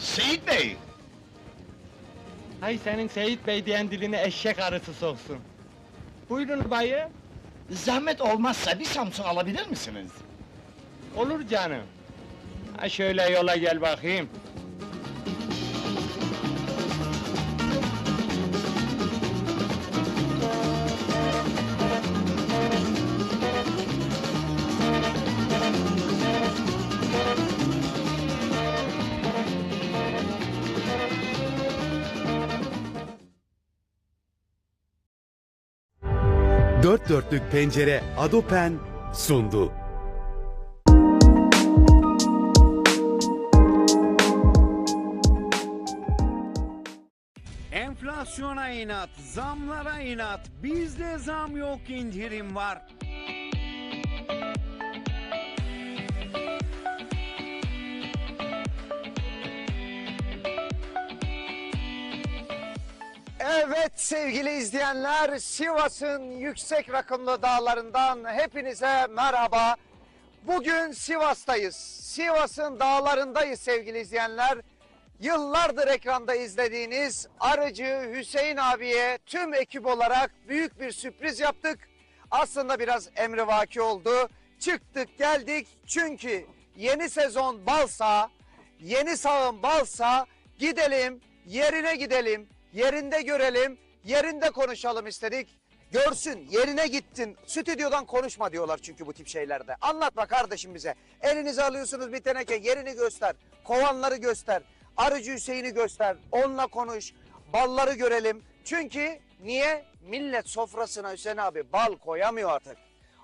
Seyit Bey, Hay senin Seyit Bey diyen diline eşek arısı soksun. Buyurun bayı. zahmet olmazsa bir Samsun alabilir misiniz? Olur canım. Ha şöyle yola gel bakayım. Dörtlük pencere Adopen sundu. Enflasyona inat, zamlara inat. Bizde zam yok, indirim var. Evet sevgili izleyenler, Sivas'ın yüksek rakımlı dağlarından hepinize merhaba. Bugün Sivas'tayız. Sivas'ın dağlarındayız sevgili izleyenler. Yıllardır ekranda izlediğiniz Arıcı Hüseyin abiye tüm ekip olarak büyük bir sürpriz yaptık. Aslında biraz emrivaki oldu. Çıktık geldik çünkü yeni sezon balsa, yeni sağım balsa gidelim, yerine gidelim, yerinde görelim, yerinde konuşalım istedik. Görsün, yerine gittin. Stüdyodan konuşma diyorlar çünkü bu tip şeylerde. Anlatma kardeşim bize. Elinize alıyorsunuz bir teneke, yerini göster. Kovanları göster. Arıcı Hüseyin'i göster. Onunla konuş. Balları görelim. Çünkü niye? Millet sofrasına Hüseyin abi bal koyamıyor artık.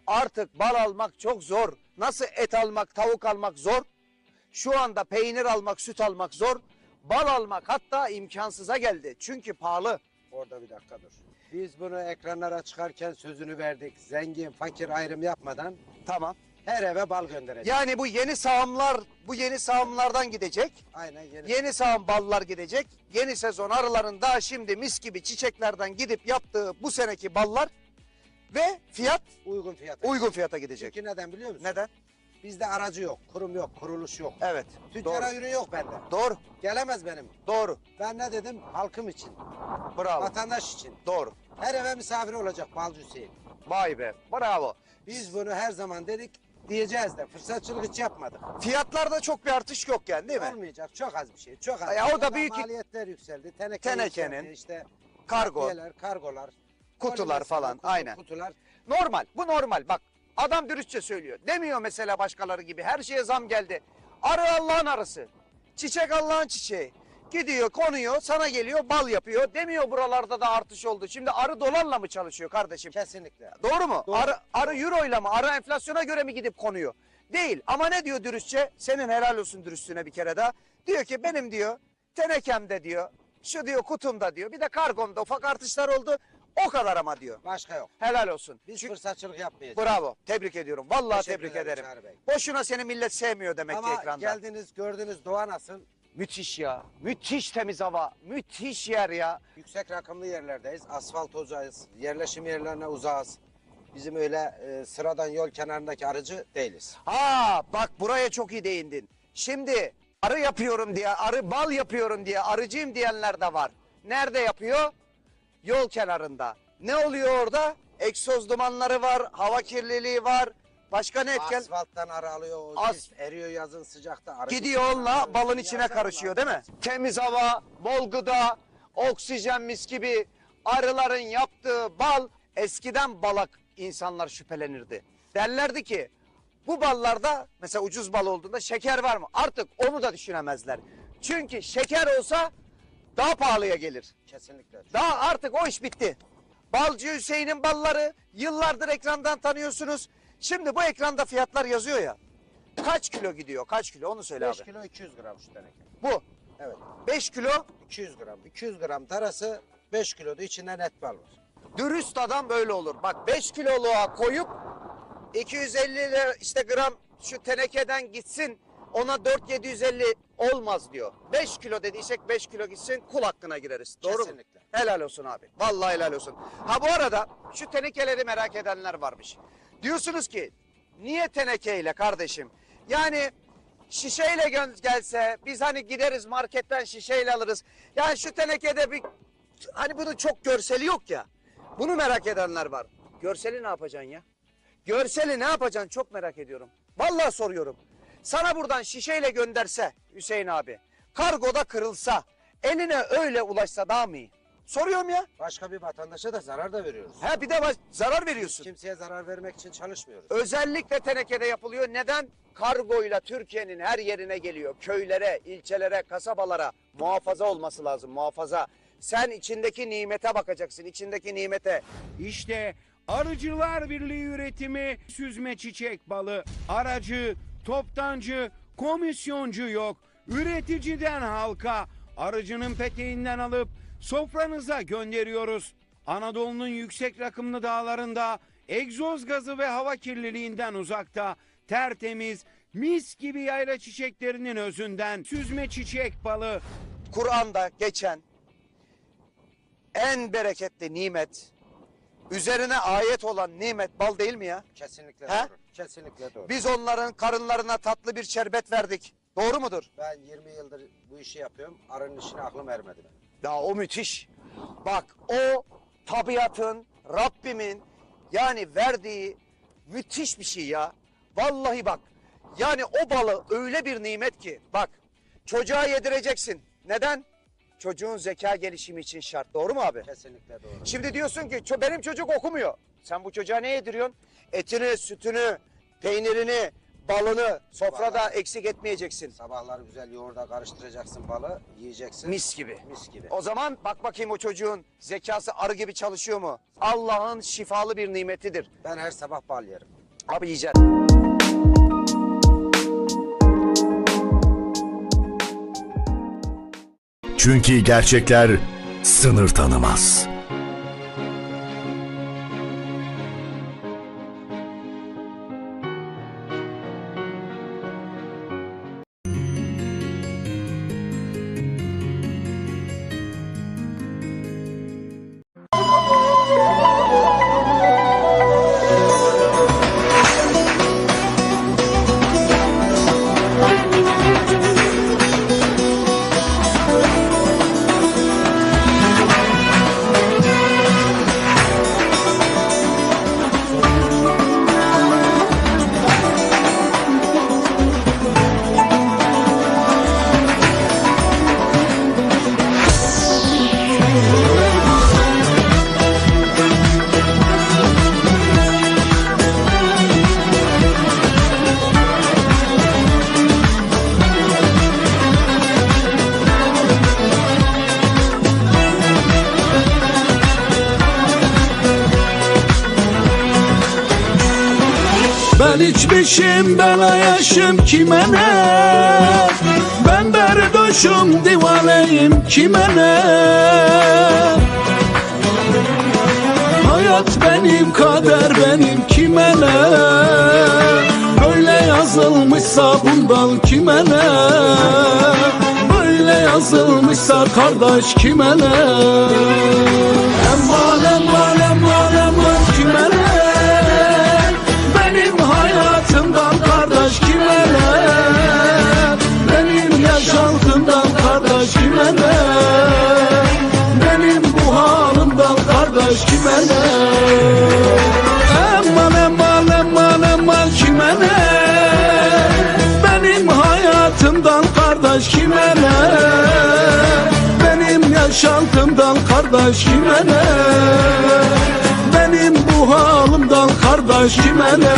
Artık bal almak çok zor. Nasıl et almak, tavuk almak zor. Şu anda peynir almak, süt almak zor. Bal almak hatta imkansıza geldi. Çünkü pahalı. Orada bir dakika dur. Biz bunu ekranlara çıkarken sözünü verdik. Zengin, fakir ayrım yapmadan Tamam. her eve bal gönderecek. Yani bu yeni sağımlar, bu yeni sağımlardan gidecek. Aynen yeni. Yeni sağım ballar gidecek. Yeni sezon arılarında şimdi mis gibi çiçeklerden gidip yaptığı bu seneki ballar ve fiyat Uygun fiyata. uygun fiyata gidecek. Çünkü neden biliyor musun? Neden? Bizde aracı yok, kurum yok, kuruluş yok. Evet. Tüccara Doğru. ürün yok bende. Doğru. Gelemez benim. Doğru. Ben ne dedim? Halkım için, Bravo. vatandaş için. Doğru. Her eve misafir olacak Balcı Hüseyin. Vay be. Bravo. Biz bunu her zaman dedik, diyeceğiz de fırsatçılık hiç yapmadık. Fiyatlarda çok bir artış yok yani değil mi? Olmayacak, çok az bir şey, çok az. Ya o da büyük- Maliyetler yükseldi, teneke Tenekenin, yükseldi, işte Kargo, kargolar, kutular falan. kutu- Aynen. Kutular. Normal. Bu normal. Bak adam dürüstçe söylüyor. Demiyor mesela başkaları gibi. Her şeye zam geldi. Arı Allah'ın arısı. Çiçek Allah'ın çiçeği. Gidiyor konuyor sana geliyor bal yapıyor. Demiyor buralarda da artış oldu. Şimdi arı dolarla mı çalışıyor kardeşim? Kesinlikle. Doğru mu? Doğru. Arı, arı euroyla mı? Arı enflasyona göre mi gidip konuyor? Değil. Ama ne diyor dürüstçe? Senin helal olsun dürüstlüğüne bir kere daha. Diyor ki benim diyor tenekemde diyor. Şu diyor kutumda diyor. Bir de kargomda ufak artışlar oldu. O kadar ama diyor. Başka yok. Helal olsun. Biz Çünkü- fırsatçılık yapmayacağız. Bravo. Tebrik ediyorum. Vallahi Teşekkür tebrik ederim ederim. Boşuna seni millet sevmiyor demek ki Ama ekranda. geldiniz gördünüz doğa nasıl? Müthiş ya. Müthiş temiz hava. Müthiş yer ya. Yüksek rakımlı yerlerdeyiz. Asfalt uzağız. Yerleşim yerlerine uzağız. Bizim öyle e, sıradan yol kenarındaki arıcı değiliz. Ha bak buraya çok iyi değindin. Şimdi arı yapıyorum diye, arı bal yapıyorum diye, arıcıyım diyenler de var. Nerede yapıyor? Yol kenarında. Ne oluyor orada? Egzoz dumanları var, hava kirliliği var. Başka ne etken? Asfalttan arı alıyor. O As- sis eriyor yazın sıcakta. Arı Gidiyor onunla balın içine karışıyor değil mi? Temiz hava, bol gıda, oksijen mis gibi arıların yaptığı bal eskiden balak insanlar şüphelenirdi. Derlerdi ki bu ballarda mesela ucuz bal olduğunda şeker var mı? Artık onu da düşünemezler. Çünkü şeker olsa daha pahalıya gelir. Kesinlikle. Daha artık o iş bitti. Balcı Hüseyin'in balları yıllardır ekrandan tanıyorsunuz. Şimdi bu ekranda fiyatlar yazıyor ya. Kaç kilo gidiyor? Kaç kilo? Onu söyle 5 abi. kilo 200 gram şu teneke. Bu. Evet. 5 kilo 200 gram. 200 gram tarası 5 kiloda içinde net bal var. dürüst adam böyle olur. Bak 5 kiloluğa koyup 250 lira işte gram şu tenekeden gitsin ona 4750 olmaz diyor. 5 kilo dediysek 5 kilo gitsin kul hakkına gireriz. Doğru mu? Kesinlikle. Helal olsun abi. Vallahi helal olsun. Ha bu arada şu tenekeleri merak edenler varmış. Diyorsunuz ki niye tenekeyle kardeşim? Yani şişeyle gelse, biz hani gideriz marketten şişeyle alırız. Yani şu tenekede bir, hani bunun çok görseli yok ya. Bunu merak edenler var. Görseli ne yapacaksın ya? Görseli ne yapacaksın çok merak ediyorum. Vallahi soruyorum. Sana buradan şişeyle gönderse Hüseyin abi, kargoda kırılsa, eline öyle ulaşsa daha mı iyi? Soruyorum ya. Başka bir vatandaşa da zarar da veriyoruz. Ha bir de baş- zarar veriyorsun. Kimseye zarar vermek için çalışmıyoruz. Özellikle tenekede yapılıyor. Neden? Kargoyla Türkiye'nin her yerine geliyor. Köylere, ilçelere, kasabalara muhafaza olması lazım. Muhafaza. Sen içindeki nimete bakacaksın. içindeki nimete. İşte Arıcılar Birliği üretimi süzme çiçek balı. Aracı, toptancı, komisyoncu yok. Üreticiden halka, arıcının peteğinden alıp sofranıza gönderiyoruz. Anadolu'nun yüksek rakımlı dağlarında egzoz gazı ve hava kirliliğinden uzakta tertemiz mis gibi yayla çiçeklerinin özünden süzme çiçek balı Kur'an'da geçen en bereketli nimet, üzerine ayet olan nimet bal değil mi ya? Kesinlikle He? doğru. Kesinlikle doğru. Biz onların karınlarına tatlı bir şerbet verdik. Doğru mudur? Ben 20 yıldır bu işi yapıyorum. Arının işine aklım ermedi benim. Ya o müthiş. Bak o tabiatın, Rabbimin yani verdiği müthiş bir şey ya. Vallahi bak. Yani o balı öyle bir nimet ki. Bak çocuğa yedireceksin. Neden? Çocuğun zeka gelişimi için şart. Doğru mu abi? Kesinlikle doğru. Şimdi diyorsun ki "Ço- benim çocuk okumuyor. Sen bu çocuğa ne yediriyorsun? Etini, sütünü, peynirini, balını sofrada eksik etmeyeceksin. Sabahları güzel yoğurda karıştıracaksın balı, yiyeceksin. Mis gibi. Mis gibi. O zaman bak bakayım o çocuğun zekası arı gibi çalışıyor mu? Allah'ın şifalı bir nimetidir. Ben her sabah bal yerim. Abi yiyeceksin. Çünkü gerçekler sınır tanımaz. Ben içmişim bela yaşım kime ne? Ben berdoşum divaneyim kime ne? Hayat benim kader benim kime ne? Böyle yazılmışsa bundan kime ne? Böyle yazılmışsa kardeş kime ne? Emman emman kime ne? Benim yaşantımdan kardeş kime ne? Benim bu halimden kardeş kime ne?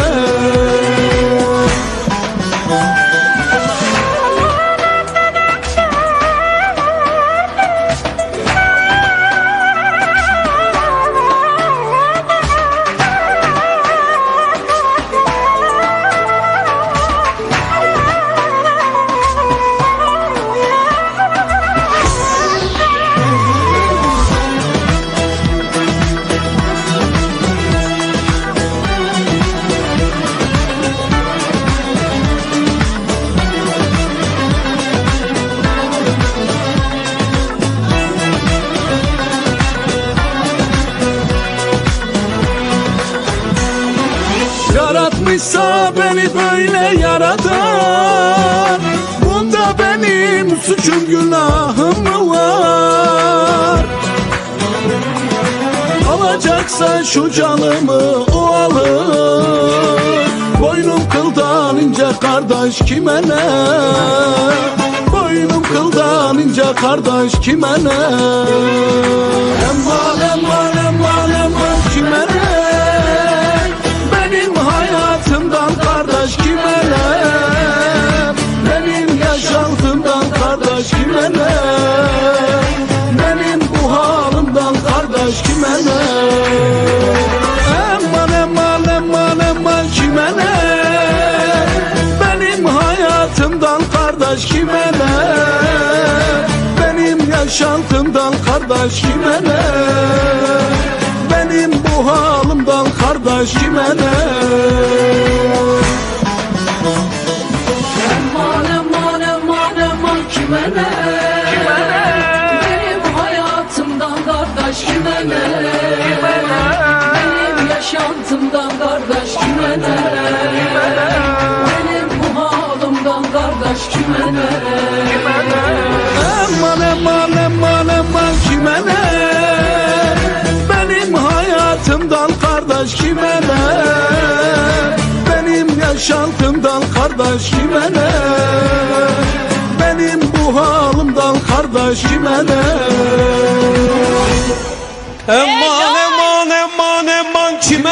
Yaratmışsa beni böyle yaradan suçum günahım mı var? Alacaksa şu canımı o alır. Boynum kıldan ince kardeş kime ne? Boynum kıldan ince kardeş kime ne kardeş kime ne? Benim yaşantımdan kardeş kime ne? Benim bu halimden kardeş kime ne Benim yaşantımdan kardeş kime ne Benim bu halimden kardeş kime ne Eman eman eman eman kime?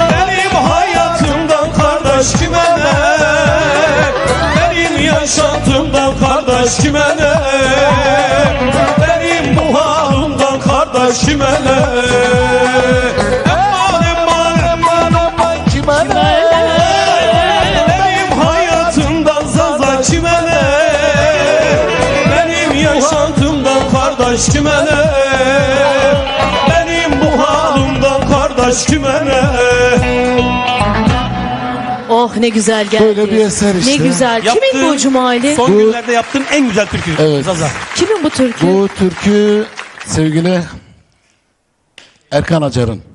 Benim hayatımdan kardeş kime ne? Benim yaşantımdan kardeş kime ne? Benim bu halimden kardeş kime ne? Kardeş kime ne? Benim bu halimden kardeş kime ne? Oh ne güzel geldi. Böyle bir eser işte. Ne güzel. Kimin bu Cumali? Son günlerde yaptığım en güzel türkü. Evet. Zaza. Kimin bu türkü? Bu türkü sevgili Erkan Acar'ın.